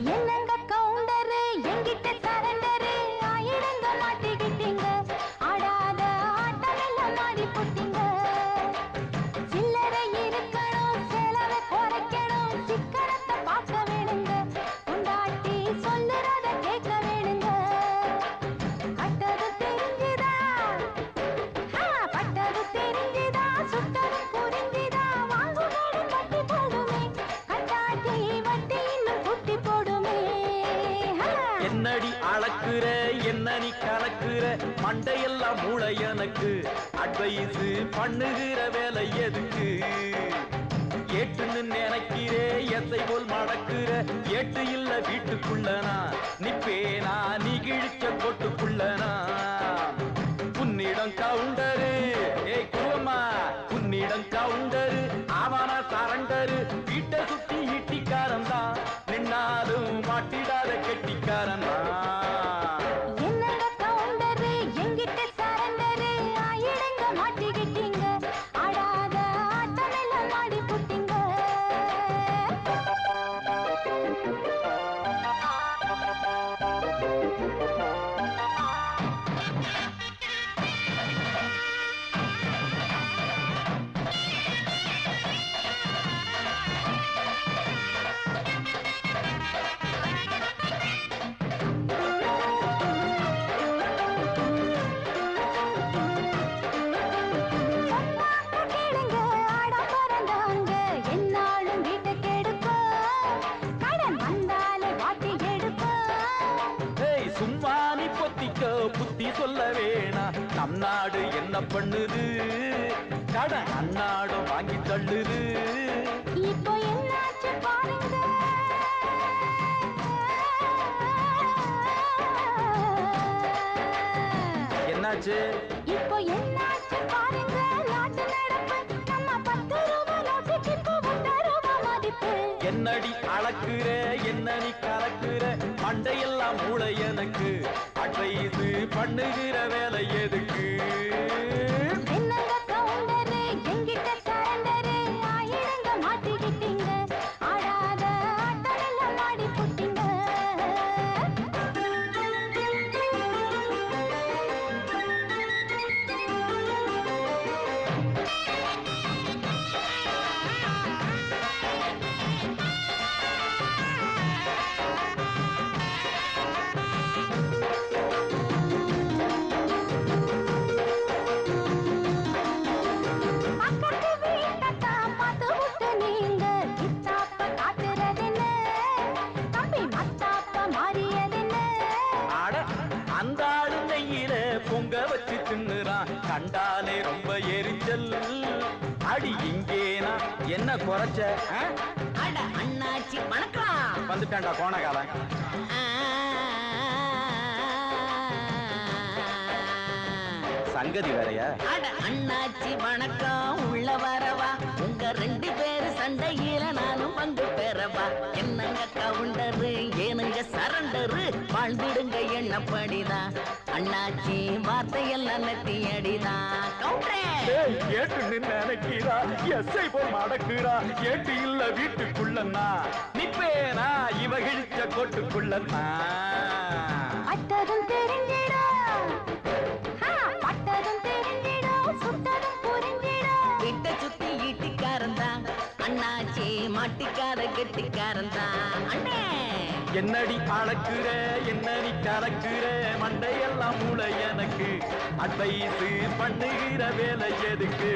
என்னங்க கவுண்டரு? எங்கிட்ட சரண்டரு? ஆயிரங்க மாட்டிக்கிட்டீங்க ஆடாத ஆட்டமெல்லாம் மாடி போட்டு என்னடி அளக்குற என்ன நீ கலக்குற? மண்டையெல்லாம் மூளை எனக்கு. அட்வைஸ் பண்ணுகிற வேலை எதுக்கு? ஏட்டுன்னு நினைக்கிறே எத்தை போல் மடக்குற. ஏட்டு இல்ல வீட்டுக்குள்ளனா நிப்பேனா? நீ கிழிச்ச கொட்டுக்குள்ளனா உன்னிடம் கவுண்டரு. ஏய் குருவம்மா உன்னிடம் கவுண்டரு. அவன சரண்டரு. வீட்டை சுத்தி ஈட்டிக்காரன் தான். நின்னாலும் மாட்டிட புத்தி சொல்ல வேணா. நம் நாடு என்ன பண்ணுது? கடன் அந்நாடும் வாங்கி தள்ளுது. இப்போ என்னாச்சு பாருங்க. என்னாச்சு? இப்போ என்னாச்சு பாருங்க. என்னடி அளக்குற என்ன நீ கலக்குற? மண்டையெல்லாம் மூளை எனக்கு. இது பண்ணுகிற வேலை எதுக்கு? கண்டாலே ரொம்ப எரிச்சல். அடி இங்கேனா என்ன குறைச்ச? அட அண்ணாச்சி வணக்கம். வந்துட்டான்டா கோணகாரன் சங்கதி வேறையா? அட அண்ணாச்சி வணக்கம். உள்ள உங்க ரெண்டு பேரு சண்டையில நானும் பங்கு பெறவா? என்னங்க கவுண்டரு? ஏனுங்க சரண்டரு? வாழ்ந்திடுங்க எண்ணப்படிதான் அண்ணாச்சி வார்த்தையெல்லாம் நெத்தி அடிதான் ஏட்டு நின்னு நினைக்கிறா எஸ்ஐ போல் மடக்குறா ஏட்டு இல்ல வீட்டுக்குள்ளன்னா? நிப்பேனா? இவகிழிச்ச கிழிச்ச அண்ணாச்சி மாட்டிக்காத கெட்டிக்காரன் தான். அண்ணே. என்னடி அளக்குற என்னடி கலக்குற? மண்டையெல்லாம் மூளை எனக்கு. அட்வைஸ் பண்ணுகிற வேலை எதுக்கு?